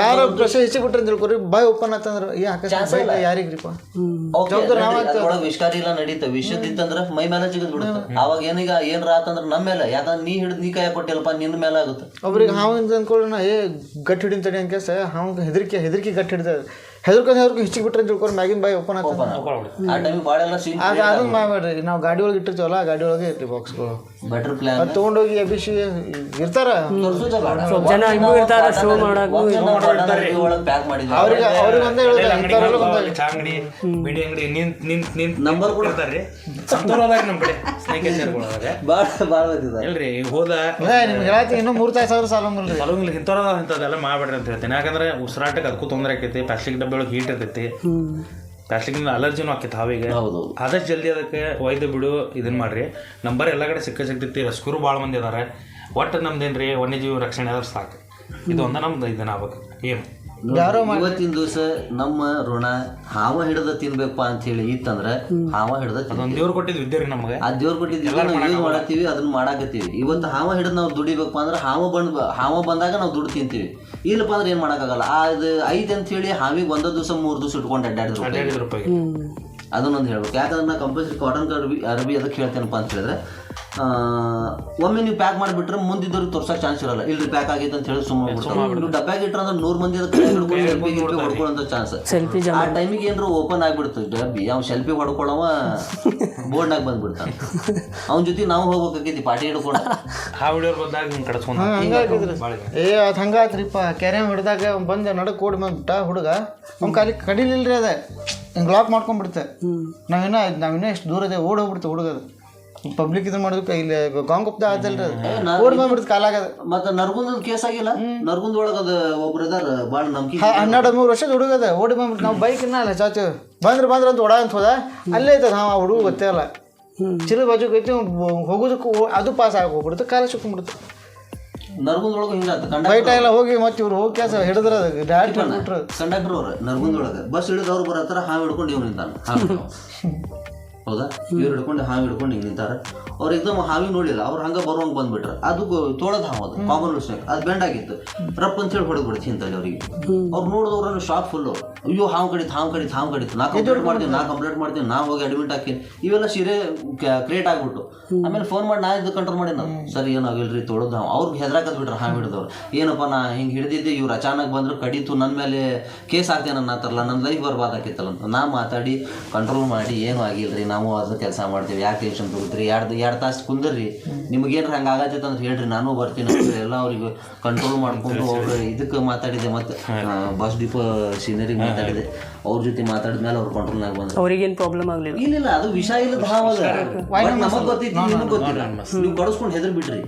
ಯಾರು ಪ್ರಶ್ನೆ ಹೆಚ್ಚಿ ಬಿಟ್ರೆ ತಿಳ್ಕೊರಿ ಬಾಯ್ ಓಪನ್ ಆತಂದ್ರೆ ಈ ಬೈಕ್ ಯಾರಿಗ್ರಿಪ್ಪ ವಿಷಕಾರಿ ಇಲ್ಲ ನಡೀತ. ವಿಷದಿತ್ತಂದ್ರ ಮೈ ಮೇಲೆ ಜಿಗದ್ ಬಿಡುತ್ತೆ. ಅವಾಗ ಏನೀಗ ಏನ್ರ ಆತಂದ್ರ ನಮ್ಮ ಮೇಲೆ. ಯಾಕಂದ್ರೆ ನೀ ಹಿಡಿದು ನೀ ಕೈ ಕೊಟ್ಟಿಲ್ಲಪ್ಪ ನಿನ್ನ ಮೇಲೆ ಆಗುತ್ತೆ. ಒಬ್ರಿಗೆ ಅಂತ ಅಂದ್ಕೊಳ್ಳೋಣ ಏ ಗಟ್ಟಿ ಹಿಡಿತಡಿ ಅಂತ ಕೇಸ ಹಾವು ಹೆದರಿಕೆ ಹೆದರಿಕೆ ಗಟ್ಟಿ ಹಿಡಿದ. ಹೆದರ್ಕೊಂಡು ಹೆದರ್ಕೊಂಡು ಹೆಚ್ಚಿಗೆ ಬಿಟ್ರೆ ತಿಳ್ಕೊಂಡು ಮ್ಯಾಗಿನ ಬಾಯಿ ಓಪನ್ ಆಗ್ತದೆ ಆ ಟೈಮಿಗೆ ಭಾಳ ಎಲ್ಲ ಸೀನ್ ಅದು ಮಾಡ್ಬೇಡ್ರಿ. ನಾವು ಗಾಡಿ ಒಳಗೆ ಇಟ್ಟಿರ್ತೀವಲ್ಲ ಗಾಡಿ ಒಳಗೆ ಇರ್ತೀವಿ ಬಾಕ್ಸ್ಗಳು ಬೆಟರ್ ಪ್ಲಾನ್ ಅದು ತೊಗೊಂಡೋಗಿ ಎಬ್ಬಿಸಿ ಇರ್ತಾರ? ಸ್ವಲ್ಪ ಜನ ಹಿಂಗೂ ಇರ್ತಾರ ಶೋ ಮಾಡಕ್ಕೂ ಒಳಗೆ ಪ್ಯಾಕ್ ಮಾಡಿದ್ವಿ. ಅವ್ರಿಗೆ ಅವ್ರಿಗೆ ಒಂದೇ ಹೇಳೋದು ಇಂಥವ್ರೆಲ್ಲ ಬಂದಾಗ ಚಾ ಅಂಗಡಿ ಬಿಡಿ ಅಂಗಡಿ ನಿಂತ್ ನಿಂತ್ ನಿಂತ್ ನಂಬರ್ ಕೂಡ. ಇರ್ತಾರ್ರಿ ಸಂತೋರ್ ಅದಾರಿ ನಮ್ ಕಡೆ ಸ್ನೇಹಿತರು ಭಾಳ ಭಾಳ ಬಂದಿದ್ದಾರೆ ಇಲ್ರಿ ಹೋದ ಏ ನಿಮ್ಗೆ ಹೇಳತ್ತೀನಿ ಇನ್ನೂ ಮೂರು ತಾಸು ಸಾವಿರ ಸಾಲ ಮುಲ್ರಿ ಸಲುಂಗಿಲ್ಲ ಇಂಥವ್ರ ಇಂಥದ್ದೆಲ್ಲ ಮಾಡ್ಬೇಡ್ರಿ ಅಂತ ಹೇಳ್ತೀನಿ. ಯಾಕಂದ್ರೆ ಉಸಿರಾಟಕ್ಕೆ ಅದಕ್ಕೂ ತೊಂದರೆ ಆಕೈತಿ ಪ್ಲಾಸ್ಟಿಕ್ ಡಬ್ಬಿ ಒಳಗೆ ಹೀಟ್ ಇರ್ತೈತಿ ಪ್ಲಾಸ್ಟಿಕ್ನಿಂದ ಅಲರ್ಜಿನೂ ಆಕೈತೆ ಹಾವಿಗೆ. ಹೌದು ಆದಷ್ಟು ಜಲ್ದಿ ಅದಕ್ಕೆ ಒಯ್ದು ಬಿಡು ಇದನ್ನ ಮಾಡ್ರಿ. ನಂಬರ್ ಎಲ್ಲ ಕಡೆ ಸಿಕ್ಕ ಸಿಗ್ತೈತಿ ರಸ್ಕೂರು ಭಾಳ ಮಂದಿ ಇದ್ದಾರೆ ಒಟ್ಟು ನಮ್ದೇನ್ರಿ ವನ್ಯಜೀವಿ ರಕ್ಷಣೆ ಆದ್ರೆ ಸಾಕು. ಇದು ಒಂದ ನಮ್ದು ಇದನ್ನ ಆಗ್ಬೇಕು ಏನು? ಯಾರೋ ಇವತ್ತಿನ ದಿವಸ ನಮ್ಮ ಋಣ ಹಾವ ಹಿಡ್ದ ತಿನ್ಬೇಕು ಅಂತ ಹೇಳಿ ಇತ್ತಂದ್ರ ಹಾವ ಹಿಡ್ದ ದೇವ್ರ ಕೊಟ್ಟಿದ್ದು ವಿದ್ಯೆ ರೀ ನಮಗೆ. ಆ ದೇವ್ರ ಕೊಟ್ಟಿದ್ದೀವಿ ನಾವು ಯೂಸ್ ಮಾಡತ್ತೀವಿ ಅದನ್ನ ಮಾಡಾಕತ್ತೀವಿ. ಇವತ್ತು ಹಾವ ಹಿಡಿದು ನಾವು ದುಡಿಬೇಕು ಅಂದ್ರೆ ಹಾವ ಬಂದ್ ಹಾವ ಬಂದಾಗ ನಾವು ದುಡ್ಡು ತಿಂತೀವಿ. ಇಲ್ಲಪ್ಪ ಅಂದ್ರೆ ಏನ್ ಮಾಡಕ್ಕಾಗಲ್ಲ. ಆ ಐದ್ ಐತೆ ಅಂತ ಹೇಳಿ ಹಾವಿಗೆ ಒಂದ ದಿವಸ ಮೂರ್ ದಿವಸ ಇಟ್ಕೊಂಡು ಅಡ್ಡಾಡಿದ್ರು ಅದನ್ನೊಂದು ಹೇಳ್ಬೇಕು. ಯಾಕಂದ್ರೆ ನಾ ಕಂಪಲ್ಸರಿ ಕಾಟನ್ ಅರ್ಬಿ ಅರಬಿ ಅದಕ್ಕೆ ಹೇಳ್ತೇನಪ್ಪ ಅಂತ ಹೇಳಿದ್ರೆ ಒಮ್ಮೆ ನೀವು ಪ್ಯಾಕ್ ಮಾಡಿಬಿಟ್ರೆ ಮುಂದಿದ್ದವ್ರಿಗೆ ತೋರ್ಸಕ್ಕೆ ಚಾನ್ಸ್ ಇರಲ್ಲ. ಇಲ್ರಿ ಪ್ಯಾಕ್ ಆಗಿತ್ತು ಅಂತ ಹೇಳಿ ಸುಮ್ಮನೆ ನೀವು ಡಬ್ಬ್ಯಾಗ ಇಟ್ರೆ ಅಂದ್ರೆ ನೂರು ಮಂದಿ ಹಿಡ್ಕೊಂಡು ಹೊಡ್ಕೊಳ್ಳೋ ಚಾನ್ಸ್ ಸೆಲ್ಫಿ ಆ ಟೈಮಿಗೆ ಏನಾರು ಓಪನ್ ಆಗಿಬಿಡ್ತು. ಡಬ್ಬಿ ಅವ್ನು ಸೆಲ್ಫಿ ಹೊಡ್ಕೊಳ್ಳವ ಬೋರ್ಡ್ನಾಗ ಬಂದ್ಬಿಡ್ತಾನೆ. ಅವನ ಜೊತೆ ನಾವು ಹೋಗ್ಬೇಕಾಗೈತಿ ಪಾರ್ಟಿ ಹಿಡ್ಕೊಂಡು. ಏ ಅದು ಹಂಗಾತ್ರಿಪ್ಪ ಕೆರೆ ಹಿಡ್ದಾಗ ಬಂದ ಬಂದು ನಡಕ್ ಓಡಿ ಬಂದ್ಬಿಟ್ಟ ಹುಡುಗ. ಅವ್ನ ಕಾಲಿ ಕಡಿಲಿಲ್ರಿ ಅದೇ. ಹಿಂಗೆ ಲಾಕ್ ಮಾಡ್ಕೊಂಡ್ಬಿಡ್ತೆ. ನಾವಿನ್ನ ನಾವಿನ್ನ ಎಷ್ಟು ದೂರ ಇದೆ ಓಡಿ ಹೋಗ್ಬಿಡ್ತೆ ಹುಡುಗ ಅದು ಪಬ್ಲಿಕ್ ಇದನ್ನ ಮಾಡೋದಕ್ಕೆ ಇಲ್ಲಿ ಗಾಂಗುಪ್ತ ಆದಲ್ರಿ ಅದು. ಓಡಿ ಬಂದ್ಬಿಡ್ತು ಕಾಲಾಗದ ಮತ್ತೆ ನರ್ಗುಂದ ಕೇಸ್ ಆಗಿಲ್ಲ? ನರ್ಗುಂದ ಒಳಗೆ ಅದು ಒಬ್ರು ಇದಾರ ಭಾಳ ನಂಬಿಕೆ ಹನ್ನೆರಡು ಮೂರು ವರ್ಷದ ಹುಡುಗ ಅದ ಓಡಿ ಬಂದ್ಬಿಟ್ಟು ನಾವು ಬೈಕ್ ಇನ್ನ ಅಲ್ಲ ಚಾಚು. ಬಂದ್ರೆ ಬಂದ್ರೆ ಅಂತ ಓಡ ಅಂತ ಹೋದ ಅಲ್ಲೇ ಐತದ ನಾವು ಆ ಹುಡುಗ ಗೊತ್ತೇ ಅಲ್ಲ. ಚಿರ ಬಾಜು ಐತಿ ಹೋಗೋದಕ್ಕೂ ಅದು ಪಾಸ್ ಆಗಿ ಹೋಗ್ಬಿಡ್ತು ಕಾಲ ಸುಕ್ಕೊಂಡ್ಬಿಡ್ತು ನರ್ಗುಂದ ಒಳಗೆ ಹಿಂಗಾತ ಬೈಟ್ ಎಲ್ಲ ಹೋಗಿ ಮತ್ತೆ ಇವ್ರು ಹೋಗಿ ಕೆಲಸ ಹಿಡಿದ್ರ ಡೈರೆಕ್ಟ್ ಡ್ಯಾಡ್ ಕಂಡಕ್ಟರ್ ಅವ್ರ ನರ್ಗುಂದ ಒಳಗೆ. ಬಸ್ ಹಿಡಿದು ಅವ್ರು ಬರತ್ತಾರ ಹಾವು ಹಿಡ್ಕೊಂಡು ಇವ್ರು ನಿಂತಾನ. *laughs* ಹೌದಾ? ಇವ್ರು ಹಿಡ್ಕೊಂಡು ಹಾವು ಹಿಡ್ಕೊಂಡು ಹಿಂಗೆ ನಿಂತಾರ. ಅವ್ರು ಎಕ್ದಮ್ ಹಾವಿ ನೋಡಿಲ್ಲ ಅವ್ರು ಹಂಗ ಬರುವಂಗ ಬಂದ್ಬಿಟ್ರ. ಅದು ತೋಳದ ಹಾವು ಅದು ಕಾಮನ್ ಸ್ನೇಕ್ ಅದು ಬೆಂಡ್ ಆಗಿತ್ತು. ರಪ್ ಅಂತ ಹೇಳಿ ಹೊಡೆದು ಬಿಡ್ತಿ ಇಂತಲ್ಲಿ ಅವ್ರಿಗೆ ಅವ್ರು ನೋಡಿದವ್ರು ಶಾಪ್ ಫುಲ್ಲು ಅಯ್ಯೋ ಹಾವು ಕಡಿತು ಹಾವು ಕಡಿತು ಹಾವು ಕಡಿತು. ನಾ ಕಂಪ್ಲೇಂಟ್ ಮಾಡ್ತೀನಿ ನಾ ಕಂಪ್ಲೇಂಟ್ ಮಾಡ್ತೀನಿ ನಾ ಹೋಗಿ ಅಡ್ಮಿಟ್ ಹಾಕಿನಿ ಇವೆಲ್ಲ ಸೀರೆ ಕ್ರಿಯೇಟ್ ಆಗ್ಬಿಟ್ಟು. ಆಮೇಲೆ ಫೋನ್ ಮಾಡಿ ನಾ ಇದು ಕಂಟ್ರೋಲ್ ಮಾಡಿ ನಾವು? ಸರಿ ಏನಾಗಿಲ್ರಿ ತೋಳದ ಹಾವು. ಅವ್ರಿಗೆ ಹೆದರಾಕದ್ ಬಿಟ್ರ ಹಾವು ಹಿಡಿದವ್ರು. ಏನಪ್ಪ ನಾ ಹಿಂಗೆ ಹಿಡಿದಿದ್ದೆ ಇವ್ರು ಅಚಾನಕ್ ಬಂದ್ರು ಕಡಿತು ನನ್ನ ಮೇಲೆ ಕೇಸ್ ಆಗ್ತೇನೆ ನನ್ನ ಹತ್ರಲ್ಲ ನನ್ನ ಲೈಫ್ ಬರ್ಬಾದಾಕಿತ್ತಲ್ಲ ಅಂತ. ನಾ ಮಾತಾಡಿ ಕಂಟ್ರೋಲ್ ಮಾಡಿ ಏನು ಆಗಿಲ್ರಿ ನಾವು ಅದು ಕೆಲಸ ಮಾಡ್ತೀವಿ. ಯಾಕೆ ಟೆನ್ಷನ್ ತಗೋತೀರಿ ಎರಡು ಎರಡು ತಾಸು ಕುಂದ್ರಿ. ನಿಮಗೇನು ಹಂಗೆ ಆಗತ್ತೈತೆ ಅಂತ ಹೇಳ್ರಿ. ನಾನು ಬರ್ತೀನಿ ಅಂತ ಎಲ್ಲ ಅವ್ರಿಗೆ ಕಂಟ್ರೋಲ್ ಮಾಡ್ಕೊಂಡು ಅವ್ರು ಇದಕ್ಕೆ ಮಾತಾಡಿದೆ ಮತ್ತು ಬಸ್ ಡಿಪೋ ಸೀನರಿಗೆ ಮಾತಾಡಿದೆ ಅವ್ರ ಜೊತೆ ಮಾತಾಡಿದ ಮೇಲೆ ಅವ್ರು ಕಂಟ್ರೋಲ್ನಾಗ ಬಂದ್ರು. ಅವ್ರಿಗೇನು ಪ್ರಾಬ್ಲಮ್ ಆಗಲಿಲ್ಲ? ಇಲ್ಲ ಅದು ವಿಷ ಇಲ್ಲದ ಹಾವ ನಮಗೆ ಬಟ್ ನಿಮಗೆ ಗೊತ್ತಿಲ್ಲ. ನೀವು ಕಡಿಸ್ಕೊಂಡು ಹೆದರ್ ಬಿಡ್ರಿ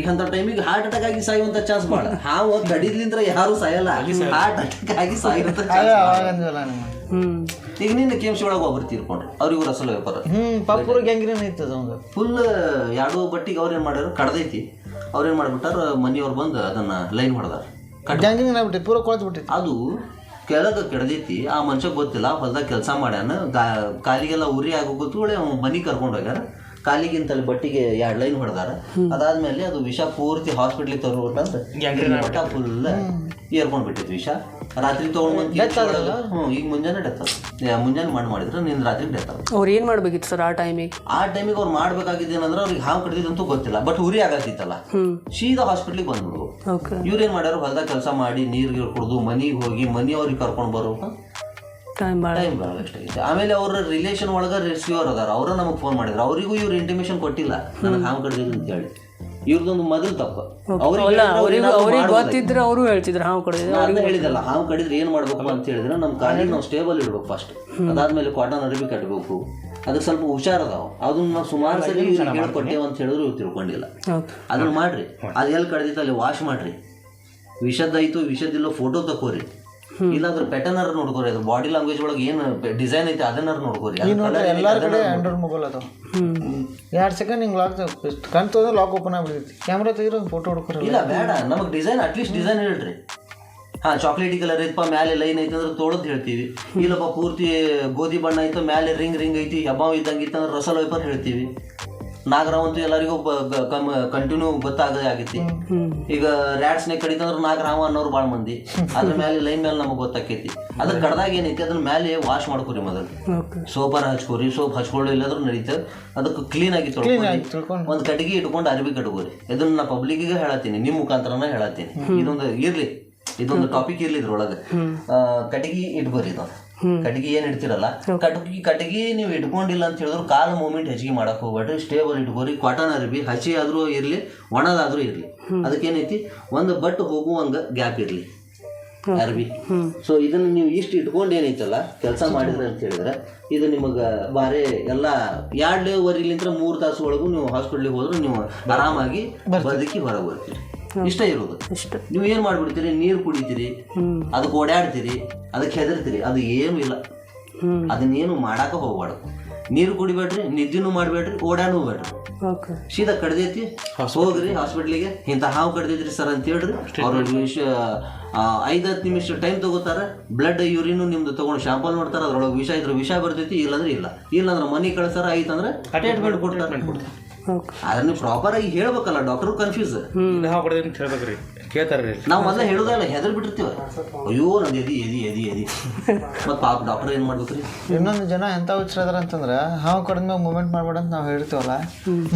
ಈಗ ಅಂತ ಟೈಮಿಗೆ ಹಾರ್ಟ್ ಅಟ್ಯಾಕ್ ಆಗಿ ಸಾಯುವಂತ ಚಾನ್ಸ್ ಮಾಡ ಹಾವು ಕಡಿದ್ಲಿಂದ್ರ ಯಾರು ಸಾಯಲ್ಲ. ಹಾರ್ಟ್ ಅಟ್ಯಾಕ್ ಆಗಿ ಸಾಯುವಂತ ಚಾನ್ಸ್ ಹ್ಞೂ ಈಗ ನಿನ್ನ ಸಿ ಒಳಗೆ ಒಬ್ರು ತೀರ್ಕೊಂಡ್ರು ಅವ್ರಿಗೂ ರಸಲ ವ್ಯಾಪಾರ. ಹ್ಮ್ ಪಾಪುರ ಗ್ಯಾಂಗ್ರೀನ್ ಐತದ ಫುಲ್ ಎರಡು ಬಟ್ಟಿಗೆ ಅವ್ರು ಏನ್ ಮಾಡ್ಯಾರ? ಕಡ್ದೈತಿ. ಅವ್ರೇನ್ ಮಾಡ್ಬಿಟ್ಟಾರ? ಮನೆಯವ್ರು ಬಂದು ಅದನ್ನ ಲೈನ್ ಮಾಡ್ದಾರ. ಗ್ಯಾಂಗ್ರೀನ್ ಆಗ್ಬಿಟ್ಟೆ ಪೂರ ಕೊಳ್ತು ಬಿಟ್ಟೈತಿ. ಅದು ಕೆಳಗೆ ಕೆಡದೈತಿ. ಆ ಮನುಷ್ಯ ಗೊತ್ತಿಲ್ಲ ಹೊಲ್ದಾಗ ಕೆಲಸ ಮಾಡ್ಯಾನ ಗಾ- ಕಾಲಿಗೆಲ್ಲ ಉರಿ ಆಗೋ ಗೊತ್ತುಗಳೇ ಅವ್ನು ಮನಿ ಕರ್ಕೊಂಡು ಹೋಗ್ಯಾರ. ಕಾಲಿಗಿಂತಲ್ಲಿ ಬಟ್ಟಿಗೆ ಎರಡು ಲೈನ್ ಹೊಡೆದಾರ. ಅದಾದ್ಮೇಲೆ ಅದು ವಿಷ ಪೂರ್ತಿ ಹಾಸ್ಪಿಟ್ಲಿಗೆ ತರುವಂತ ಮಠ ಫುಲ್ ಏರ್ಕೊಂಡ್ ಬಿಟ್ಟಿತ್ತು ವಿಷ. ರಾತ್ರಿ ತಗೊಂಡ್ ಬಂದು ಹ್ಞೂ ಈಗ ಮುಂಜಾನೆ ಡೆತ್ ಮುಂಜಾನೆ ಮಣ್ಣು ಮಾಡಿದ್ರೆ ನಿನ್ನ ರಾತ್ರಿ ಡೆತ್ ಅವ್ರು ಏನು ಮಾಡ್ಬೇಕಿತ್ತು ಸರ್ ಆ ಟೈಮಿಗೆ ಆ ಟೈಮಿಗೆ ಅವ್ರು ಮಾಡ್ಬೇಕಾಗಿದ್ದೇನಂದ್ರೆ ಅವ್ರಿಗೆ ಹಾವು ಕಡಿದಿದಂತೂ ಗೊತ್ತಿಲ್ಲ. ಬಟ್ ಉರಿ ಆಗತ್ತಿತ್ತಲ್ಲ. ಸೀದಾ ಹಾಸ್ಪಿಟ್ಲಿಗೆ ಬಂದ್ಬಿಡು ಓಕೆ ಇವ್ರೇನ್ ಮಾಡ್ಯಾರ? ಹೊಲದಾಗ ಕೆಲಸ ಮಾಡಿ ನೀರು ಗೀರು ಕುಡ್ದು ಮನಿಗೆ ಹೋಗಿ ಮನಿಯವ್ರಿಗೆ ಕರ್ಕೊಂಡು ಬರೋಕೆ ಟೈಮ್ ಭಾಳ ಟೈಮ್ ಭಾಳ ಆಮೇಲೆ ಅವ್ರ ರಿಲೇಷನ್ ಒಳಗೆ ರಿಸೀವರ್ ಅದಾರ. ಅವ್ರ ನಮಗೆ ಫೋನ್ ಮಾಡಿದ್ರು. ಅವರಿಗೂ ಇವ್ರು ಇಂಟಿಮೇಷನ್ ಕೊಟ್ಟಿಲ್ಲ. ನನಗೆ ಹಾಂ ಕಡ್ದಿದ್ದು ಅಂತ ಹೇಳಿ. ಇವ್ರದೊಂದು ಮೊದಲು ತಪ್ಪು. ಅವ್ರಿಗೆ. ಗೊತ್ತಿದ್ರೆ ಅವರು ಹೇಳ್ತಿದ್ರು ಹಾವು ಕಡಿದ್ರೆ ಅವ್ರಿಗೆ ಹೇಳಿದಲ್ಲ ಹಾವು ಕಡಿದ್ರೆ ಏನ್ ಮಾಡ್ಬೇಕು ಅಂತ ಹೇಳಿದ್ರೆ ನಮ್ಮ ಕಾಲಿಗೆ ನಾವು ಸ್ಟೇಬಲ್ ಇಡ್ಬೇಕು ಫಸ್ಟ್ ಅದಾದ್ಮೇಲೆ ಕಾಟನ್ ಅರಬಿ ಕಟ್ಟಬೇಕು ಅದಕ್ಕೆ ಸ್ವಲ್ಪ ಹುಷಾರ್ ಅದಾವ. ಅದನ್ನ ನಾವು ಸುಮಾರು ಸರಿ ಹೇಳ್ಕೊಟ್ಟೇವೆ ಅಂತ ಹೇಳಿದ್ರು ಇವ್ರು ತಿಳ್ಕೊಂಡಿಲ್ಲ. ಅದನ್ನ ಮಾಡ್ರಿ. ಅದು ಎಲ್ಲಿ ಕಡ್ದಿತ್ತು ಅಲ್ಲಿ ವಾಶ್ ಮಾಡ್ರಿ. ವಿಷದ್ದಾಯ್ತು ವಿಷದಿಲ್ಲೋ ಫೋಟೋ ತಕೋರಿ ಇಲ್ಲಾಂದ್ರೆ ಅರ್ ನೋಡ್ಕೋರಿ ಅದು ಬಾಡಿ ಲ್ಯಾಂಗ್ವೇಜ್ ಒಳಗೆ ಏನು ಡಿಸೈನ್ ಐತೆ ಅದನ್ನಾರು ನೋಡ್ಕೋರಿ. ಎಲ್ಲಾರ ಕಡೆ ಆಂಡ್ರಾಯ್ಡ್ ಮೊಬೈಲ್ ಅದಾವ. ಎರಡು ಸೆಕೆಂಡ್ ಹಿಂಗೆ ಲಾಕ್ ಕಣ್ ತೊಗೊಂಡ್ರೆ ಲಾಕ್ ಓಪನ್ ಆಗ್ಬಿಡ್ತೈತಿ. ಕ್ಯಾಮ್ರಾ ತೆಗಿರೋ ಫೋಟೋ ಹುಡ್ಕೊರಲ್ಲ ಇಲ್ಲ ಬೇಡ. ನಮಗೆ ಡಿಸೈನ್ ಅಟ್ಲೀಸ್ಟ್ ಡಿಸೈನ್ ಹೇಳ್ರಿ. ಹಾ ಚಾಕ್ಲೇಟಿ ಕಲರ್ ಐತಪ್ಪ ಮ್ಯಾಲೆ ಲೈನ್ ಐತೆ ಅಂದ್ರೆ ತೋಳದ್ ಹೇಳ್ತೀವಿ. ಇಲ್ಲಪ್ಪ ಪೂರ್ತಿ ಗೋಧಿ ಬಣ್ಣ ಐತೆ ಮ್ಯಾಲೆ ರಿಂಗ್ ರಿಂಗ್ ಐತಿ ಹಬ್ಬ ಇದ್ದಂಗೆ ಇತ್ತಂದ್ರೆ ರಸಲ್ ವೈಪರ್ ಹೇಳ್ತೀವಿ. ನಾಗರಾವ್ ಅಂತೂ ಎಲ್ಲರಿಗೂ ಕಂಟಿನ್ಯೂ ಗೊತ್ತಾಗದೇ ಆಗೈತಿ ಈಗ ರ್ಯಾಟ್ಸ್ ಸ್ನೇಕ್ ಕಡಿತಂದ್ರೆ ನಾಗರಾವ್ ಅನ್ನೋರು ಭಾಳ ಮಂದಿ. ಅದ್ರ ಮೇಲೆ ಲೈನ್ ಮೇಲೆ ನಮಗೆ ಗೊತ್ತಾಕೈತಿ. ಅದ್ರ ಕಡ್ದಾಗ ಏನೈತಿ ಅದ್ರ ಮೇಲೆ ವಾಶ್ ಮಾಡ್ಕೊರಿ ಮೊದಲು. ಸೋಪರ್ ಹಚ್ಕೋರಿ ಸೋಪ್ ಹಚ್ಕೊಳ್ಳೋ ಇಲ್ಲಾದ್ರೂ ನಡೀತದೆ. ಅದಕ್ಕೆ ಕ್ಲೀನ್ ಆಗಿ ತೊಳ್ಕೊಂಡು. ಒಂದು ಕಟ್ಟಿಗೆ ಇಟ್ಕೊಂಡು ಅರ್ಬಿ ಕಟ್ಕೋರಿ. ಇದನ್ನ ನಾ ಪಬ್ಲಿಕ್ಗೆ ಹೇಳತ್ತೀನಿ ನಿಮ್ಮ ಮುಖಾಂತರನ ಹೇಳತ್ತೀನಿ. ಇದೊಂದು ಇರ್ಲಿ. ಇದೊಂದು ಟಾಪಿಕ್ ಇರ್ಲಿ ಇದ್ರೊಳಗೆ. ಕಟ್ಟಿಗೆ ಇಟ್ಕೋರಿ ಇದು ಕಟ್ಟಿಗೆ ಏನ್ ಇಡ್ತಿರಲ್ಲ? ಕಟ್ಗಿ ಕಟ್ಗಿ ನೀವು ಇಟ್ಕೊಂಡಿಲ್ಲ ಅಂತ ಹೇಳಿದ್ರು ಕಾಲ್ ಮೂಮೆಂಟ್ ಹೆಚ್ಚಿಗೆ ಮಾಡಕ್ ಹೋಗ್ಬೇಡ್ರಿ ಸ್ಟೇಬಲ್ ಇಟ್ಕೋರಿ ಕಾಟನ್ ಅರ್ಬಿ ಹಸಿ ಆದ್ರೂ ಇರ್ಲಿ ಒಣದಾದ್ರೂ ಇರ್ಲಿ. ಅದಕ್ಕೇನೈತಿ? ಒಂದು ಬಟ್ ಹೋಗುವಂಗ ಗ್ಯಾಪ್ ಇರ್ಲಿ. ಅರ್ಬಿ. ಸೊ ಇದನ್ನ ನೀವು ಇಷ್ಟು ಇಟ್ಕೊಂಡು ಏನೈತಲ್ಲ ಕೆಲಸ ಮಾಡಿದ್ರೆ ಅಂತ ಹೇಳಿದ್ರೆ ಇದು ನಿಮಗೆ ಬಾರಿ ಎಲ್ಲ ಎರಡೂವರೆಲಿಂತ್ರ ಮೂರು ತಾಸು ಒಳಗೂ ನೀವು ಹಾಸ್ಪಿಟ್ಲಿಗೆ ಹೋದ್ರೆ ನೀವು ಆರಾಮಾಗಿ ಬದುಕಿ ಹೊರಗೆ ಬರ್ತೀರಿ. ಇಷ್ಟ ಇರೋದು. ಇಷ್ಟ. ನೀವು ಏನ್ ಮಾಡ್ಬಿಡ್ತೀರಿ? ನೀರು ಕುಡಿತೀರಿ ಅದಕ್ಕೆ ಓಡಾಡ್ತೀರಿ ಅದಕ್ಕೆ ಹೆದರ್ತೀರಿ ಅದು ಏನು ಇಲ್ಲ. ಅದನ್ನೇನು ಮಾಡಾಕ ಹೋಗ್ಬಾರ್ದು. ನೀರು ಕುಡಿಬೇಡ್ರಿ ನಿದ್ದಿನೂ ಮಾಡಬೇಡ್ರಿ ಓಡಾನು ಬೇಡ್ರಿ. ಓಕೆ. ಸೀದಾ ಕಡ್ದೈತಿ ಹೋಗ್ರಿ ಹಾಸ್ಪಿಟ್ಲಿಗೆ. ಇಂತ ಹಾವು ಕಡ್ದೈತ್ರಿ ಸರ್ ಅಂತ ಹೇಳ್ರಿ ಅವ್ರ ನಿಮಿಷ ಐದು ಹತ್ತು ನಿಮಿಷ ಟೈಮ್ ತಗೋತಾರ. ಬ್ಲಡ್ ಯೂರಿನು ನಿಮ್ದು ತಗೊಂಡು ಶಾಂಪಲ್ ಮಾಡ್ತಾರ. ಅದ್ರೊಳಗೆ ವಿಷ ಇದ್ರೆ ವಿಷ ಬರ್ತೈತಿ ಇಲ್ಲಾಂದ್ರೆ ಇಲ್ಲ. ಇಲ್ಲಾಂದ್ರೆ ಮನಿ ಕಳ್ಸಾರ ಐತಂದ್ರೆ ಟ್ರೀಟ್ಮೆಂಟ್ ಕೊಡ್ತಾರೆ. ನೀವು ಪ್ರಾಪರ್ ಆಗಿ ಹೇಳ್ಬೇಕಲ್ಲ ಡಾಕ್ಟರ್ ಕನ್ಫ್ಯೂಸ್ ಹೇಳ್ಬೇಕ್ರಿ ಕೇಳ್ತಾರ್ರಿ ನಾವು ಮೊದಲ ಹೇಳುದಲ್ಲ ಹೆದರ್ ಬಿಟ್ಟಿರ್ತೀವ. ಅಯ್ಯೋ ನಂದು ಎದಿ ಎದಿ ಎದಿ ಎದಿ. ಮತ್ತೆ ಪಾಪ ಡಾಕ್ಟರ್ ಏನ್ ಮಾಡ್ಬೇಕ್ರಿ? ಇನ್ನೊಂದು ಜನ ಎಂತ ಹುಚ್ಚರದಾರ ಅಂತಂದ್ರೆ ಹಾವು ಕಡಿಮೆ ಮೂಮೆಂಟ್ ಮಾಡ್ಬೇಡ ಅಂತ ನಾವು ಹೇಳ್ತೀವಲ್ಲ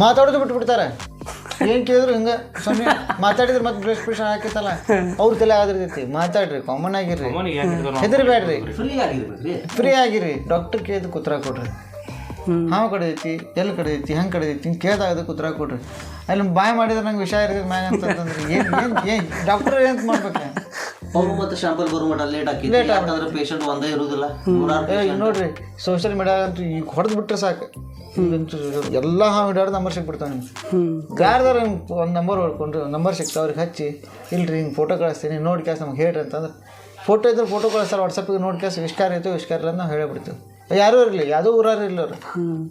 ಮಾತಾಡೋದು ಬಿಟ್ಬಿಡ್ತಾರೆ. ಏನ್ ಕೇಳಿದ್ರು ಹಿಂಗ ಸ್ವಾಮಿ ಮಾತಾಡಿದ್ರೆ ಮತ್ತೆ ಬ್ರಷ್ ಬ್ರಷ್ ಹಾಕಿತ್ತಲ್ಲ ಅವ್ರ ತಲೆ ಆಗಿರ್ತೈತಿ ಮಾತಾಡ್ರಿ ಕಾಮನ್ ಆಗಿರ್ರಿ. ಹೆದರ್ಬೇಡ್ರಿ ಫ್ರೀ ಆಗಿರ್ರಿ ಫ್ರೀ ಆಗಿರಿ ಡಾಕ್ಟರ್ ಕೇಳಿದ ಕುತ್ರ ಕೊಡ್ರಿ. ಹಾವು ಕಡಿದೈತಿ ಎಲ್ಲಿ ಕಡಿದೈತಿ ಹೆಂಗೆ ಕಡಿದೈತಿ ಹಿಂಗೆ ಕೇಳ್ದಾಗ ಉತ್ತರ ಕೊಡ್ರಿ. ಅಲ್ಲಿ ಬಾಯ್ ಮಾಡಿದ್ರೆ ನಂಗೆ ವಿಷಯ ಇರ್ತದೆ ಮ್ಯಾಗ ಅಂತಂದ್ರೆ ಏನು ಏನು ಏನು ಡಾಕ್ಟರ್ ಏನು ಮಾಡ್ಬೇಕು? ಅವ್ರು ಮತ್ತೆ ಶಾಂಪಲ್ ಬರೋ ಮಟ್ಟ ಲೇಟ್ ಆಕಿತ್ತು ಯಾಕಂದ್ರೆ ಪೇಷಂಟ್ ಒಂದೇ ನೋಡ್ರಿ ಸೋಷಿಯಲ್ ಮೀಡಿಯಾ ಅಂತೂ ಈಗ ಹೊಡೆದು ಬಿಟ್ರೆ ಸಾಕು. ಎಲ್ಲಾ ಎಲ್ಲ ಹಾವು ಹಿಡಿದು ನಂಬರ್ ಸಿಕ್ಬಿಡ್ತಾವೆ ನಿಮ್ಗೆ. ಯಾರ್ದಾರ ಒಂದು ನಂಬರ್ ಹೊಡ್ಕೊಂಡ್ರಿ ನಂಬರ್ ಸಿಗ್ತಾವೆ ಅವ್ರಿಗೆ ಹಚ್ಚಿ ಇಲ್ರಿ ಹಿಂಗೆ ಫೋಟೋ ಕಳಿಸ್ತೀನಿ ನೋಡಿ ಕ್ಯಾಸ್ ನಮ್ಗೆ ಹೇಳ್ರಿ ಅಂತಂದ್ರೆ ಫೋಟೋ ಇದ್ರೆ ಫೋಟೋ ಕಳಿಸ್ತಾರೆ ವಾಟ್ಸಪ್ಪಿಗೆ ನೋಡಿ ಕ್ಯಾಸ್ ವಿಷ್ಕಾರ ಇತ್ತು ವಿಷ್ಕಾರ ಇಲ್ಲ ನಾವು ಹೇಳಿಬಿಡ್ತೀವಿ ಯಾರೂ ಇರಲಿ ಯಾವುದೋ ಊರಾರು ಇರಲಿ ಅವ್ರು.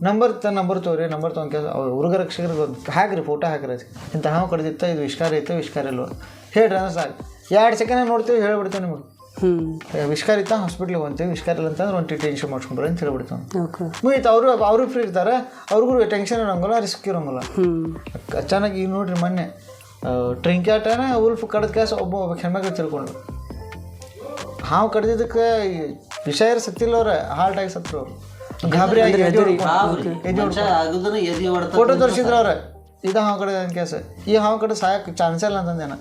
ನಂಬರ್ ತ ನಂಬರ್ ತೋರಿ ನಂಬರ್ ತೊಗೊಂಡು ಕೆಲಸ ಅವ್ರು ಹುಡುಗ ರಕ್ಷಕರಿಗೆ ಒಂದು ಹಾಕ್ರಿ ಫೋಟೋ ಹಾಕ್ರಿ. ಇಂಥ ಹಾವು ಕಡಿದಿತ್ತ ಇದು ವಿಷ್ಕಾರ ಇತ್ತು ವಿಷ್ಕಾರ ಇಲ್ವ? ಹೇಳ್ರಿ ಅಂದ್ರೆ ಸಾಕು. ಎರಡು ಸೆಕೆಂಡ್ ನೋಡ್ತೀವಿ ಹೇಳ್ಬಿಡ್ತೇವೆ ನಿಮಗೆ. ಹ್ಞೂ ವಿಷ್ಕಾರ ಇತ್ತ ಹಾಸ್ಪಿಟ್ಲಿಗೆ ಹೋಗ್ತೀವಿ ವಿಷ್ಕಾರ ಇಲ್ಲ ಅಂತಂದ್ರೆ ಒಂದು ಟೆನ್ಷನ್ ಮಾಡ್ಸ್ಕೊಂಡ್ಬರ ಅಂತ ಹೇಳ್ಬಿಡ್ತಾನೆ ಮುಗೀತು ಅವರು ಅವರು ಫ್ರೀ ಇರ್ತಾರೆ ಅವ್ರಿಗೂ ಟೆನ್ಷನ್ ಇರೋಂಗಲ್ಲ ರಿಸ್ಕ್ ಇರೋಂಗಿಲ್ಲ. ಅಚಾನಕ್ ಈಗ ನೋಡ್ರಿ ಮೊನ್ನೆ ಟ್ರಿಂಕ್ಯಾಟನ ಉಲ್ಫ್ ಕಡದ ಕ್ಯಾಸ್ ಒಬ್ಬ ಒಬ್ಬ ಹೆಣ್ಮಕ್ಳು ತಿಳ್ಕೊಂಡು ಹಾವು ಕಡ್ದಿದ್ದಕ್ಕೆ ವಿಷಯರು ಸತ್ತಿಲ್ಲ ಅವ್ರ. ಹಾರ್ಟ್ ಆಗಿ ಸತ್ರು ಅವ್ರು ಗಾಬರಿ ಆಗಿ ಫೋಟೋ ತೋರಿಸಿದ್ರು ಅವ್ರ. ಇದು ಹಾವು ಕಡೆ ಕೇಸ್ ಈ ಹಾವು ಕಡೆ ಸಾಯಕ್ಕೆ ಚಾನ್ಸ್ ಇಲ್ಲ ಅಂತಂದೇನ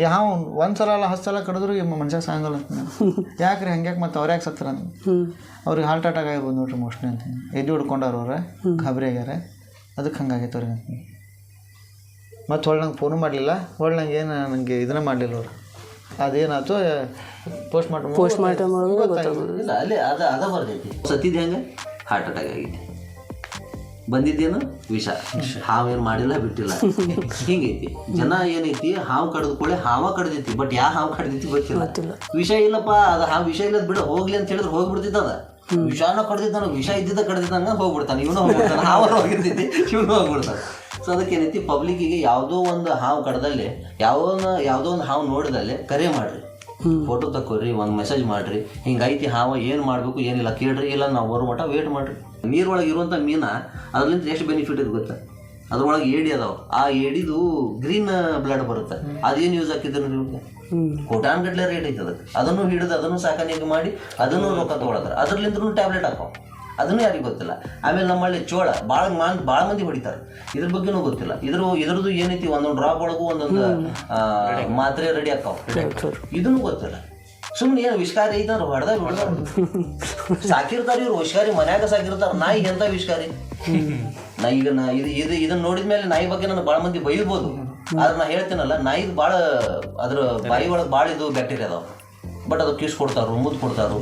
ಈ ಹಾವು ಒಂದು ಸಲ ಅಲ್ಲ ಹತ್ತು ಸಲ ಕಡಿದ್ರು ಈ ಮನುಷ್ಯ ಸಾಯಂಗಲ್ಲ ಅಂತ ಯಾಕ್ರಿ ಹಂಗ್ಯಾಕೆ ಮತ್ತೆ ಅವ್ರ ಯಾಕೆ ಸತ್ತರ ಅಂತ ಅವ್ರಿಗೆ ಹಾರ್ಟ್ ಅಟ್ಯಾಕ್ ಆಗಿರ್ಬೋದು ನೋಡ್ರಿ ಮೋಸ್ಟ್ಲಿ ಅಂತ ಎದ್ದು ಹಿಡ್ಕೊಂಡವ್ರು ಅವ್ರೆ. ಗಾಬರಿ ಆಗ್ಯಾರ. ಅದಕ್ಕೆ ಹಂಗಾಗೈತೆ ಅವ್ರಿಗೆ ಅಂತ ಮತ್ತು ಹೊಳ್ಳಿ ನಂಗೆ ಫೋನು ಮಾಡಲಿಲ್ಲ. ಹೊಳ್ಳಿ ನಂಗೆ ಏನು ನನಗೆ ಇದನ್ನ ಮಾಡಲಿಲ್ಲ ಅವ್ರು. ಅದೇನಾಯ್ತು? ಪೋಸ್ಟ್ ಮಾರ್ಟಮ್ ಪೋಸ್ಟ್ ಮಾರ್ಟಮ್ ಒಳಗೆ ಗೊತ್ತಾಗೋದು ಇಲ್ಲ ಅಲ್ಲೇ ಅದ ಅದ ಬರ್ತೈತಿ ಸತ್ತಿದ್ ಹೆಂಗ? ಹಾರ್ಟ್ ಅಟ್ಯಾಕ್ ಆಗೈತಿ ಬಂದಿದ್ದೇನು? ವಿಷ. ಹಾವೇನು ಮಾಡಿಲ್ಲ ಬಿಟ್ಟಿಲ್ಲ. *laughs* ಹಿಂಗೈತಿ. ಜನ ಏನೈತಿ? ಹಾವು ಕಡ್ದ ಕೂಡಲೇ ಹಾವ ಕಡ್ದೈತಿ ಬಟ್ ಯಾವ ಹಾವು ಕಡ್ದೈತಿ ಗೊತ್ತಿಲ್ಲ. ವಿಷ ಇಲ್ಲಪ್ಪ ಅದ ಹಾವು ವಿಷ ಇಲ್ಲದ ಬಿಡ ಹೋಗ್ಲಿ ಅಂತ ಹೇಳಿದ್ರೆ ಹೋಗ್ಬಿಡ್ತಿದ್ದ ಅದ. ವಿಷಾನ ಕಡ್ದಿದ್ದಾನ ವಿಷ ಇದ್ದಿದ್ದ ಕಡ್ದಿದ್ದಂಗ ಹೋಗ್ಬಿಡ್ತಾನೆ. ಇವನು ಹೋಗ್ಬಿಡ್ತಾನೆ. ಹಾವ ಹೋಗಿರ್ತೈತಿ ಇವನು ಹೋಗ್ಬಿಡ್ತಾನೆ. ಸೊ ಅದಕ್ಕೆ ಏನೈತಿ ಪಬ್ಲಿಕ್ಕಿಗೆ ಯಾವುದೋ ಒಂದು ಹಾವು ಕಡದಲ್ಲಿ ಯಾವ ಯಾವುದೋ ಒಂದು ಹಾವು ನೋಡಿದಲ್ಲಿ ಕರೆ ಮಾಡ್ರಿ. ಫೋಟೋ ತಕ್ಕೋರಿ ಒಂದು ಮೆಸೇಜ್ ಮಾಡ್ರಿ. ಹಿಂಗೈತಿ ಹಾವ ಏನು ಮಾಡಬೇಕು ಏನಿಲ್ಲ ಕೇಳ್ರಿ ಇಲ್ಲ ನಾವು ಬರೋ ಮಟ್ಟ ವೇಟ್ ಮಾಡ್ರಿ. ನೀರೊಳಗೆ ಇರುವಂಥ ಮೀನ ಅದರಿಂದ ಎಷ್ಟು ಬೆನಿಫಿಟ್ ಇದೆ ಗೊತ್ತಾ? ಅದ್ರೊಳಗೆ ಏಡಿ ಅದಾವ. ಆ ಏಡಿದು ಗ್ರೀನ್ ಬ್ಲಡ್ ಬರುತ್ತೆ. ಅದೇನು ಯೂಸ್ ಹಾಕಿದ್ರು ನಿಮಗೆ ಕೋಟಾನ್ ಗಟ್ಲೆ ರೇಟ್ ಐತೆ ಅದಕ್ಕೆ ಅದನ್ನು ಹಿಡಿದು ಅದನ್ನು ಸಾಕಾಣಿಕೆ ಮಾಡಿ ಅದನ್ನು ರೊಕ್ಕ ತಗೊಳತ್ತಾರ ಅದ್ರಲ್ಲಿಂದ್ರೂ ಟ್ಯಾಬ್ಲೆಟ್ ಹಾಕೋ ಅದನ್ನು ಯಾರಿಗೂ ಗೊತ್ತಿಲ್ಲ. ಆಮೇಲೆ ನಮ್ಮಲ್ಲಿ ಚೋಳ ಭಾಳ ಮಾನ್ ಭಾಳ ಮಂದಿ ಹೊಡಿತಾರೆ. ಇದ್ರ ಬಗ್ಗೆನೂ ಗೊತ್ತಿಲ್ಲ. ಇದ್ರ ಇದ್ರದ್ದು ಏನೈತಿ ಒಂದೊಂದು ಡ್ರಾಪ್ ಒಳಗೂ ಒಂದೊಂದು ಮಾತ್ರೆ ರೆಡಿ ಆಕಾವ ಇದನ್ನು ಗೊತ್ತಿಲ್ಲ. ಸುಮ್ಮನೆ ಏನು ವಿಷ್ಕಾರಿ ಐತಂದ್ರೆ ಹೊಡೆದ ಸಾಕಿರ್ತಾರ ಇವ್ರು ಹುಷಾರಿ ಮನ್ಯಾಗ ಸಾಕಿರ್ತಾರ. ನಾಯಿ ಎಂತ ವಿಷಕಾರಿ? ನಾ ಈಗ ನಾ ಇದು ಇದು ಇದನ್ನ ನೋಡಿದ ಮೇಲೆ ನಾಯಿ ಬಗ್ಗೆ ನಾನು ಭಾಳ ಮಂದಿ ಬೈಬೋದು ಆದ್ರೆ ನಾ ಹೇಳ್ತೀನಲ್ಲ ನಾಯಿದು ಭಾಳ ಅದ್ರ ಬಾಯಿ ಒಳಗೆ ಭಾಳ ಇದು ಬ್ಯಾಕ್ಟೀರಿಯಾ ಅದಾವ. ಬಟ್ ಅದು ಕಿಸ್ ಕೊಡ್ತಾರು ಮುದ್ದು ಕೊಡ್ತಾರು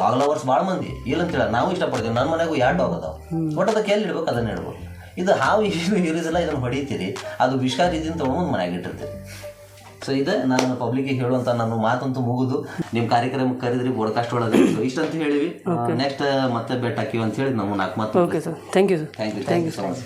ಡಾಗ್ ಲವರ್ಸ್ ಭಾಳ ಮಂದಿ. ಇಲ್ಲ ಅಂತೇಳ ನಾವು ಇಷ್ಟಪಡ್ತೀವಿ. ನನ್ನ ಮನೆಗೂ ಎರಡು ಡಾಗ್ ಅದಾವೆ? ಬಟ್ ಅದಕ್ಕೆ ಎಲ್ಲಿ ಇಡ್ಬೇಕು? ಅದನ್ನ ಇಡ್ಬೇಕು ಇದು ಹಾವು ಇದು ಇರೋದಿಲ್ಲ ಇದನ್ನು ಹೊಡಿತೀರಿ. ಅದು ವಿಷಕಾರಿ ಇದನ್ನು ತೊಗೊಂಡು ಮನೆಯಾಗ ಇಟ್ಟಿರ್ತೀರಿ. ಸೊ ಇದೆ. ನಾನು ಪಬ್ಲಿಕ್ಗೆ ಹೇಳುವಂಥ ನನ್ನ ಮಾತಂತೂ ಮುಗಿದು. ನಿಮ್ಮ ಕಾರ್ಯಕ್ರಮ ಕರೆದ್ರಿ ಬೋಡ್ಕಾಸ್ಟ್ ಒಳಗೆ. ಇಷ್ಟು ಇಷ್ಟಂತ ಹೇಳಿವಿ. ನೆಕ್ಸ್ಟ್ ಮತ್ತೆ ಬೆಟ್ ಹಾಕಿವಿ ಅಂತ ಹೇಳಿ ನಮ್ಮ ನಾಲ್ಕು ಮಾತು. Okay sir thank you sir thank you thank you so much